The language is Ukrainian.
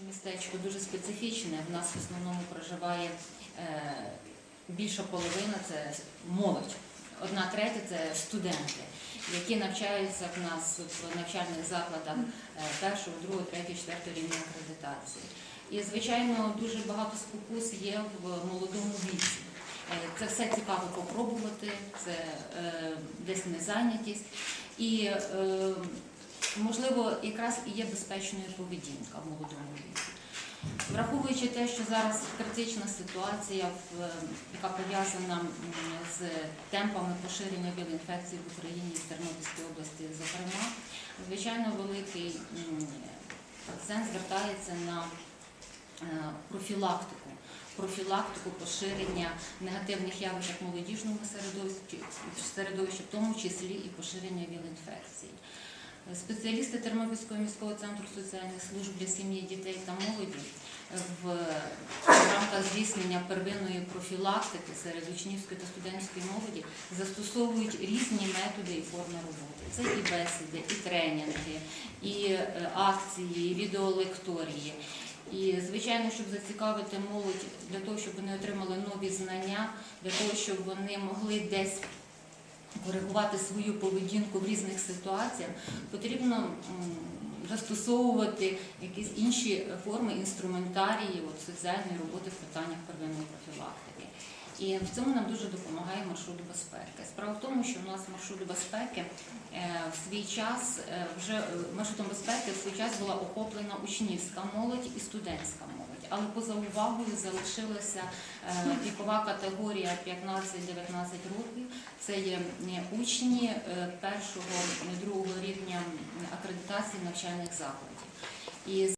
Містечко дуже специфічне. В нас в основному проживає е, більша половина це молодь. Одна третя це студенти, які навчаються в нас в навчальних закладах е, першого, другого, третього, четвертого рівня акредитації. І, звичайно, дуже багато спокус є в молодому віці. Е, Це все цікаво попробувати, це десь незайнятість. І можливо, якраз і є безпечною поведінка в молодому віці. Враховуючи те, що зараз критична ситуація, яка пов'язана з темпами поширення віл-інфекцій в Україні і в Тернопільській області, зокрема, звичайно, великий акцент звертається на е, профілактику. Профілактику поширення негативних явищ як середовищі, середовищі, в тому числі і поширення віл-інфекцій. Спеціалісти Тернопільського міського центру соціальних служб для сім'ї, дітей та молоді в рамках здійснення первинної профілактики серед учнівської та студентської молоді застосовують різні методи і форми роботи. Це і бесіди, і тренінги, і е, акції, і відеолекторії. І, звичайно, щоб зацікавити молодь для того, щоб вони отримали нові знання, для того, щоб вони могли десь коригувати свою поведінку в різних ситуаціях, потрібно застосовувати якісь інші форми інструментарії соціальної роботи в питаннях первинної профілактики. І в цьому нам дуже допомагає маршрут безпеки. Справа в тому, що у нас маршрут безпеки е, в свій час е, вже е, маршрутом безпеки в свій час була охоплена учнівська молодь і студентська молодь. Але поза увагою залишилася вікова категорія 15-19 років. Це є учні першого другого рівня акредитації навчальних закладів. І